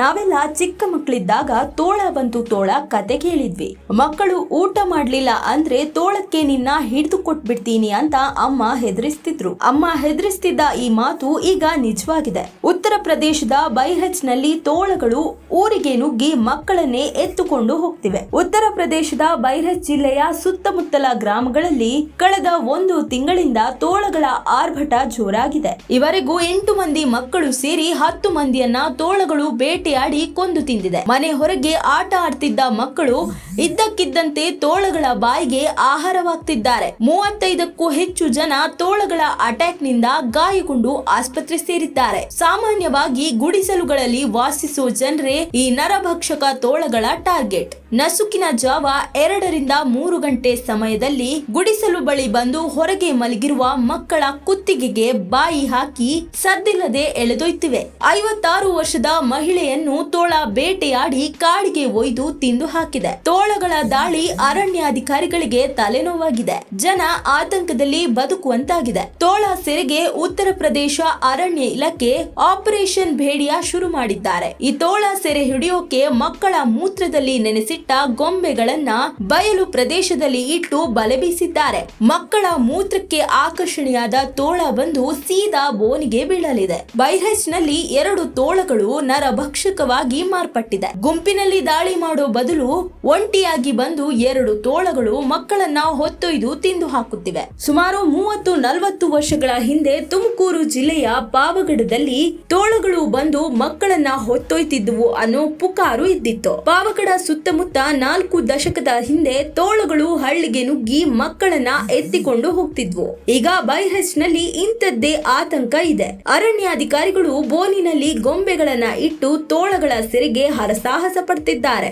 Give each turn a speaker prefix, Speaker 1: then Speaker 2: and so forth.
Speaker 1: ನಾವೆಲ್ಲ ಚಿಕ್ಕ ಮಕ್ಕಳಿದ್ದಾಗ ತೋಳ ಬಂತು ತೋಳ ಕತೆ ಕೇಳಿದ್ವಿ. ಮಕ್ಕಳು ಊಟ ಮಾಡ್ಲಿಲ್ಲ ಅಂದ್ರೆ ತೋಳಕ್ಕೆ ನಿನ್ನ ಹಿಡಿದು ಕೊಟ್ಬಿಡ್ತೀನಿ ಅಂತ ಅಮ್ಮ ಹೆದರಿಸ್ತಿದ್ರು. ಅಮ್ಮ ಹೆದರಿಸ್ತಿದ್ದ ಈ ಮಾತು ಈಗ ನಿಜವಾಗಿದೆ. ಉತ್ತರ ಪ್ರದೇಶದ ಬೈಹಚ್ನಲ್ಲಿ ತೋಳಗಳು ಊರಿಗೆ ನುಗ್ಗಿ ಮಕ್ಕಳನ್ನೇ ಎತ್ತುಕೊಂಡು ಹೋಗ್ತಿವೆ. ಉತ್ತರ ಪ್ರದೇಶದ ಬೈಹಚ್ ಜಿಲ್ಲೆಯ ಸುತ್ತಮುತ್ತಲ ಗ್ರಾಮಗಳಲ್ಲಿ ಕಳೆದ ಒಂದು ತಿಂಗಳಿಂದ ತೋಳಗಳ ಆರ್ಭಟ ಜೋರಾಗಿದೆ. ಇವರೆಗೂ ಎಂಟು ಮಂದಿ ಮಕ್ಕಳು ಸೇರಿ ಹತ್ತು ಮಂದಿಯನ್ನ ತೋಳಗಳು ಬೇಟೆಯಾಡಿ ಕೊಂದು ತಿಂದಿದೆ. ಮನೆ ಹೊರಗೆ ಆಟ ಆಡ್ತಿದ್ದ ಮಕ್ಕಳು ಇದ್ದಕ್ಕಿದ್ದಂತೆ ತೋಳಗಳ ಬಾಯಿಗೆ ಆಹಾರವಾಗ್ತಿದ್ದಾರೆ. ಮೂವತ್ತೈದಕ್ಕೂ ಹೆಚ್ಚು ಜನ ತೋಳಗಳ ಅಟ್ಯಾಕ್ನಿಂದ ಗಾಯಗೊಂಡು ಆಸ್ಪತ್ರೆ ಸೇರಿದ್ದಾರೆ. ಸಾಮಾನ್ಯವಾಗಿ ಗುಡಿಸಲುಗಳಲ್ಲಿ ವಾಸಿಸುವ ಜನರೇ ಈ ನರಭಕ್ಷಕ ತೋಳಗಳ ಟಾರ್ಗೆಟ್. ನಸುಕಿನ ಜಾವ ಎರಡರಿಂದ ಮೂರು ಗಂಟೆ ಸಮಯದಲ್ಲಿ ಗುಡಿಸಲು ಬಳಿ ಬಂದು ಹೊರಗೆ ಮಲಗಿರುವ ಮಕ್ಕಳ ಕುತ್ತಿಗೆಗೆ ಬಾಯಿ ಹಾಕಿ ಸದ್ದಿಲ್ಲದೆ ಎಳೆದೊಯ್ತಿವೆ. ಐವತ್ತಾರು ವರ್ಷದ ಮಹಿಳೆಯನ್ನು ತೋಳ ಬೇಟೆಯಾಡಿ ಕಾಡಿಗೆ ಒಯ್ದು ತಿಂದು ಹಾಕಿದೆ. ತೋಳಗಳ ದಾಳಿ ಅರಣ್ಯಾಧಿಕಾರಿಗಳಿಗೆ ತಲೆನೋವಾಗಿದೆ. ಜನ ಆತಂಕದಲ್ಲಿ ಬದುಕುವಂತಾಗಿದೆ. ತೋಳ ಸೆರೆಗೆ ಉತ್ತರ ಪ್ರದೇಶ ಅರಣ್ಯ ಇಲಾಖೆ ಆಪರೇಷನ್ ಭೇಡಿಯ ಶುರು ಮಾಡಿದ್ದಾರೆ. ಈ ತೋಳ ಸೆರೆ ಹಿಡಿಯೋಕೆ ಮಕ್ಕಳ ಮೂತ್ರದಲ್ಲಿ ನೆನೆಸಿಟ್ಟ ಗೊಂಬೆಗಳನ್ನ ಬಯಲು ಪ್ರದೇಶದಲ್ಲಿ ಇಟ್ಟು ಬಲೆ ಬೀಸಿದ್ದಾರೆ. ಮಕ್ಕಳ ಮೂತ್ರಕ್ಕೆ ಆಕರ್ಷಣೆಯಾದ ತೋಳ ಬಂದು ಸೀದಾ ಬೋನಿಗೆ ಬೀಳಲಿದೆ. ಬೈರಸ್ನಲ್ಲಿ ಎರಡು ತೋಳಗಳು ನರಭಕ್ಷಕವಾಗಿ ಮಾರ್ಪಟ್ಟಿದೆ. ಗುಂಪಿನಲ್ಲಿ ದಾಳಿ ಮಾಡೋ ಬದಲು ಒಂಟಿಯಾಗಿ ಬಂದು ಎರಡು ತೋಳಗಳು ಮಕ್ಕಳನ್ನ ಹೊತ್ತೊಯ್ದು ತಿಂದು ಹಾಕುತ್ತಿವೆ. ಸುಮಾರು ಮೂವತ್ತು ನಲವತ್ತು ವರ್ಷಗಳ ಹಿಂದೆ ತುಮಕೂರು ಜಿಲ್ಲೆಯ ಪಾವಗಡದಲ್ಲಿ ತೋಳಗಳು ಬಂದು ಮಕ್ಕಳನ್ನ ಹೊತ್ತೊಯ್ತಿದ್ದುವು ಅನ್ನೋ ಪುಕಾರು ಇದ್ದಿತ್ತು. ಪಾವಗಡ ಸುತ್ತಮುತ್ತ ನಾಲ್ಕು ದಶಕದ ಹಿಂದೆ ತೋಳಗಳು ಹಳ್ಳಿಗೆ ನುಗ್ಗಿ ಮಕ್ಕಳನ್ನ ಎತ್ತಿಕೊಂಡು ಹೋಗ್ತಿದ್ವು. ಈಗ ಬೈಹಚ್ನಲ್ಲಿ ಇಂಥದ್ದೇ ಆತಂಕ ಇದೆ. ಅರಣ್ಯಾಧಿಕಾರಿಗಳು ಬೋನಿನಲ್ಲಿ ಗೊಂಬೆಗಳನ್ನ ಇಟ್ಟು ತೋಳಗಳ ಸಿರಿಗೆ ಹರಸಾಹಸ ಪಡ್ತಿದ್ದಾರೆ.